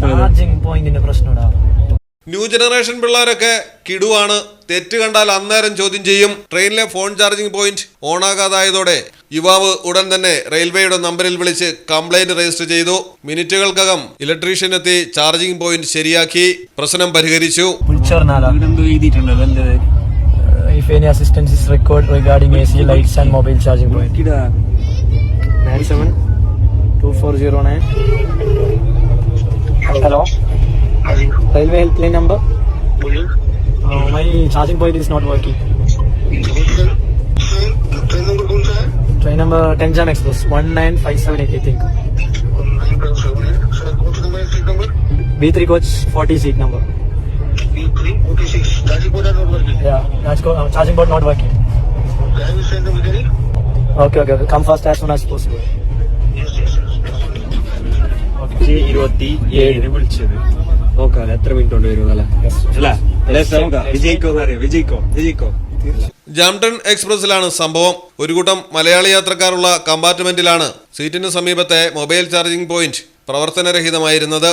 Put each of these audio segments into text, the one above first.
Charging new generation പിള്ളേരൊക്കെ കിടുവാണ് തെറ്റ് കണ്ടാൽ അന്നേരം ചോദ്യം ചെയ്യും ട്രെയിനിലെ ഫോൺ ചാർജിംഗ് പോയിന്റ് ഓണാകാതായതോടെ യുവാവ് ഉടൻ തന്നെ റെയിൽവേയുടെ നമ്പറിൽ വിളിച്ച് കംപ്ലൈന്റ് രജിസ്റ്റർ ചെയ്തു മിനിറ്റുകൾക്കകം ഇലക്ട്രീഷ്യൻ എത്തി ചാർജിംഗ് പോയിന്റ് ശരിയാക്കി പ്രശ്നം പരിഹരിച്ചു If any assistance is required regarding 409. Hello. Railway helpline number. Uh, my charging point is not working. Train number Tenjam Express 1957 I think. 1957. Sir, coach number seat number. B3 coach 40 seat number. B3 46. Uh, charging port not working. Yeah, charging port not working. Okay, come fast as soon as possible. അഞ്ച് ഇരുപത്തി ഏഴിന് വിളിച്ചത് നോക്കാം എത്ര minute കൊണ്ട് വരും അല്ലേ അല്ലേ നോക്കാം വിജയിക്കോ വിജയിക്കോ വിജയിക്കോ ജാംടൺ എക്സ്പ്രസിലാണ് സംഭവം ഒരു കൂട്ടം മലയാളി യാത്രക്കാരുള്ള കമ്പാർട്ട്മെന്റിലാണ് സീറ്റിന് സമീപത്തെ മൊബൈൽ ചാർജിംഗ് പോയിന്റ് പ്രവർത്തനരഹിതമായിരുന്നത്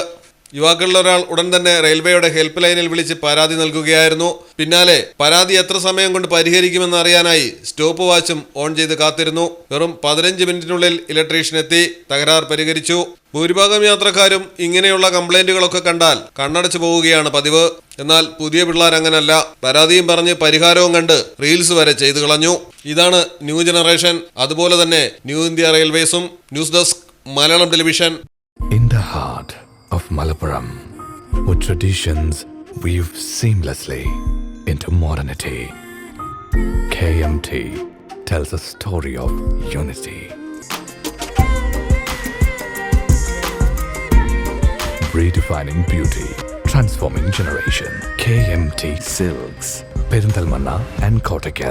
യുവാക്കളിൽ ഒരാൾ ഉടൻ തന്നെ റെയിൽവേയുടെ ഹെൽപ്പ് ലൈനിൽ വിളിച്ച് പരാതി നൽകുകയായിരുന്നു പിന്നാലെ പരാതി എത്ര സമയം കൊണ്ട് പരിഹരിക്കുമെന്ന് അറിയാനായി സ്റ്റോപ്പ് വാച്ചും ഓൺ ചെയ്ത് കാത്തിരുന്നു വെറും പതിനഞ്ച് മിനിറ്റിനുള്ളിൽ ഇലക്ട്രീഷ്യൻ എത്തി തകരാർ പരിഹരിച്ചു ഭൂരിഭാഗം യാത്രക്കാരും ഇങ്ങനെയുള്ള കംപ്ലൈന്റുകളൊക്കെ കണ്ടാൽ കണ്ണടച്ചു പോവുകയാണ് പതിവ് എന്നാൽ പുതിയ പിള്ളേർ അങ്ങനല്ല പരാതിയും പറഞ്ഞ് പരിഹാരവും കണ്ട് റീൽസ് വരെ ചെയ്തു കളഞ്ഞു ഇതാണ് ന്യൂ ജനറേഷൻ അതുപോലെ തന്നെ new India റെയിൽവേസും news desk Malayalam television Malappuram, with traditions weave seamlessly into modernity. KMT tells a story of unity. Redefining beauty, transforming generation. KMT Silks, Perinthalmanna and Kottakkal.